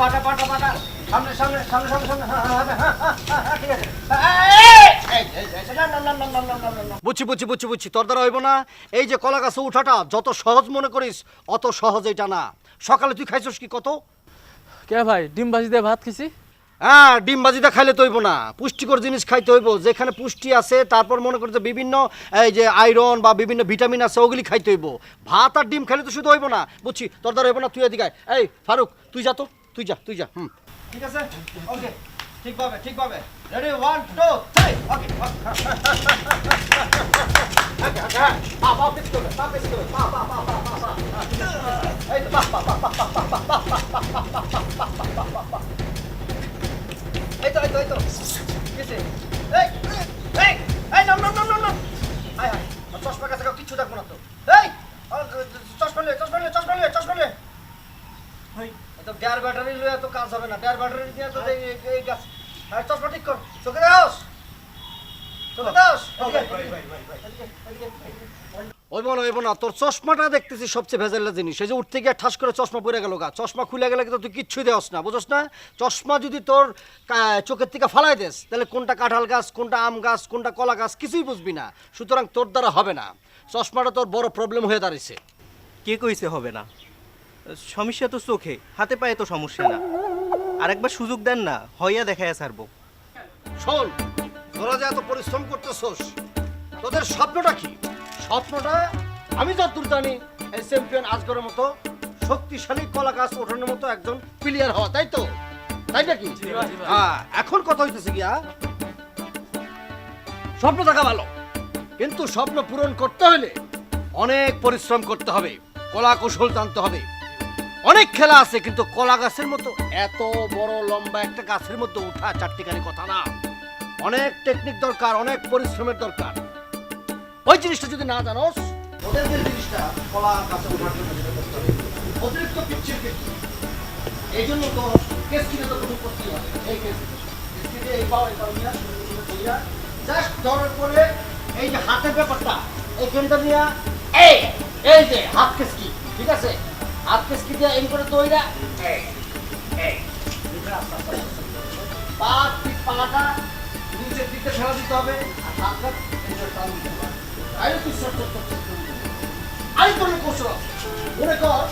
পাটা পাটা পাটা সামনে সামনে সামনে সামনে সামনে বুঝছি বুঝছি বুঝছি বুঝছি তোর দ্বারা হইব না এই যে কলা গাছ উঠাটা যত সহজ মনে করিস অত সহজ এটা না সকালে তুই খাইছিস কি কত কে ভাই ডিম ভাজি দিয়ে ভাত খেয়েছি হ্যাঁ ডিম ভাজিটা খাইলে তো হইব না পুষ্টিকর জিনিস খাইতে হইব যেখানে পুষ্টি আছে তারপর মনে করি যে বিভিন্ন এই যে আয়রন বা বিভিন্ন ভিটামিন আছে ওগুলি খাইতে হইব ভাত আর ডিম খাইলে তো শুধু হইব না বুঝছি তোর দ্বারা হইব না তুই এদিকে এই ফারুক তুই যা তো তুই যা তুই যা হুম ঠিক আছে ওকে ঠিকভাবে ঠিকভাবে ready one two three okay এই তো এই তো এই তো ব্যাটারি লইয়া তো কাজ হবে না ডেয়ার ব্যাটারি দিয়ে তো এই গাছ আর চশমা ঠিক কর চোখে দাস চোখে দাস হইব না তোর চশমাটা দেখতেছি সবচেয়ে ভেজাল্লা জিনিস। এই যে উঠতে গিয়ে ঠাস করে চশমা পড়ে গেল গা। চশমা খুলে গেলে কিন্তু তুই কিচ্ছুই দেওয়াস না বুঝছ না? চশমা যদি তোর চোখের থেকে ফালাই দেস তাহলে কোনটা কাঁঠাল গাছ কোনটা আম গাছ কোনটা কলা গাছ কিছুই বুঝবি না। সুতরাং তোর দ্বারা হবে না। চশমাটা তোর বড় প্রবলেম হয়ে দাঁড়িয়েছে কে কইছে হবে না? সমস্যা তো চোখে হাতে পায়ে তো সমস্যা না। আর একবার সুযোগ দেন না হইয়া দেখাইয়া ছাড়বো। শোন তোরা যে এত পরিশ্রম করতেছস তোদের স্বপ্নটা কি? স্বপ্নটা আমি যতদূর জানি এই চ্যাম্পিয়ন আজগরের মতো শক্তিশালী কলা গাছ ওঠানোর মতো একজন প্লেয়ার হওয়া তাই তো? তাই নাকি? হ্যাঁ এখন কথা হইতেছে গিয়া স্বপ্ন থাকা ভালো কিন্তু স্বপ্ন পূরণ করতে হলে অনেক পরিশ্রম করতে হবে কলা কৌশল জানতে হবে। অনেক খেলা আছে, কিন্তু কলা গাছের মতো, এত বড় লম্বা একটা গাছের মধ্যে উঠা চারটিখানি কথা না। অনেক টেকনিক দরকার, অনেক পরিশ্রমের দরকার। ওই জিনিসটা যদি না জানোস ওদের জিনিসটা, কলা অতিরিক্ত এই জন্য তো এই যে হাতের ব্যাপারটা নিয়ে এই এই যে হাত কেসকি ঠিক আছে? আটকেস কি দিয়ে এম করে তৈরা পাটা নিচের দিকে ফেলা দিতে হবে আর দিতে হবে আরও তুই শর্ট করতে আমি কোনো কৌশল মনে কর